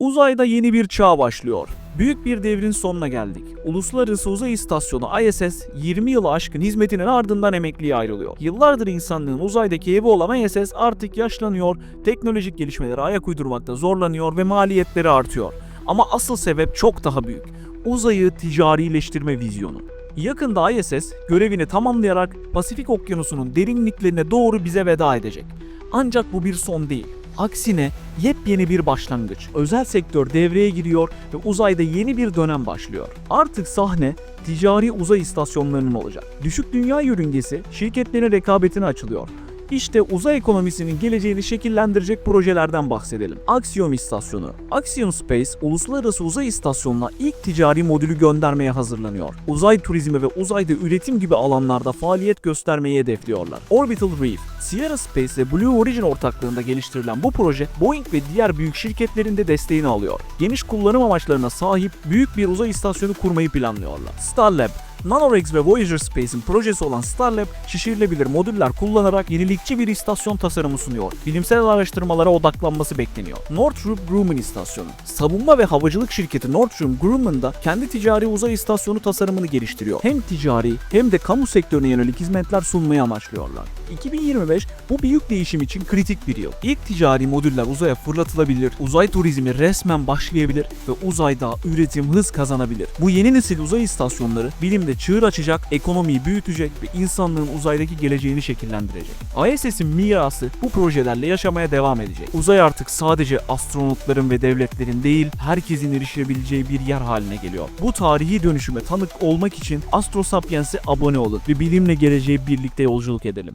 Uzayda yeni bir çağ başlıyor. Büyük bir devrin sonuna geldik. Uluslararası Uzay İstasyonu ISS 20 yılı aşkın hizmetinin ardından emekliye ayrılıyor. Yıllardır insanlığın uzaydaki evi olan ISS artık yaşlanıyor, teknolojik gelişmelere ayak uydurmakta zorlanıyor ve maliyetleri artıyor. Ama asıl sebep çok daha büyük. Uzayı ticarileştirme vizyonu. Yakında ISS görevini tamamlayarak Pasifik Okyanusu'nun derinliklerine doğru bize veda edecek. Ancak bu bir son değil. Aksine yepyeni bir başlangıç. Özel sektör devreye giriyor ve uzayda yeni bir dönem başlıyor. Artık sahne ticari uzay istasyonlarının olacak. Düşük dünya yörüngesi şirketlerin rekabetine açılıyor. İşte uzay ekonomisinin geleceğini şekillendirecek projelerden bahsedelim. Axiom İstasyonu. Axiom Space, uluslararası uzay istasyonuna ilk ticari modülü göndermeye hazırlanıyor. Uzay turizmi ve uzayda üretim gibi alanlarda faaliyet göstermeyi hedefliyorlar. Orbital Reef, Sierra Space ve Blue Origin ortaklığında geliştirilen bu proje Boeing ve diğer büyük şirketlerin de desteğini alıyor. Geniş kullanım amaçlarına sahip büyük bir uzay istasyonu kurmayı planlıyorlar. Starlab, NanoRex ve Voyager Space'in projesi olan Starlab, şişirilebilir modüller kullanarak yenilikçi bir istasyon tasarımı sunuyor. Bilimsel araştırmalara odaklanması bekleniyor. Northrop Grumman İstasyonu. Savunma ve havacılık şirketi Northrop Grumman da kendi ticari uzay istasyonu tasarımını geliştiriyor. Hem ticari hem de kamu sektörüne yönelik hizmetler sunmayı amaçlıyorlar. 2025 bu büyük değişim için kritik bir yıl. İlk ticari modüller uzaya fırlatılabilir, uzay turizmi resmen başlayabilir ve uzayda üretim hız kazanabilir. Bu yeni nesil uzay istasyonları bilimde çığır açacak, ekonomiyi büyütecek ve insanlığın uzaydaki geleceğini şekillendirecek. ISS'in mirası bu projelerle yaşamaya devam edecek. Uzay artık sadece astronotların ve devletlerin değil, herkesin erişebileceği bir yer haline geliyor. Bu tarihi dönüşüme tanık olmak için Astro Sapiens'e abone olun ve bilimle geleceğe birlikte yolculuk edelim.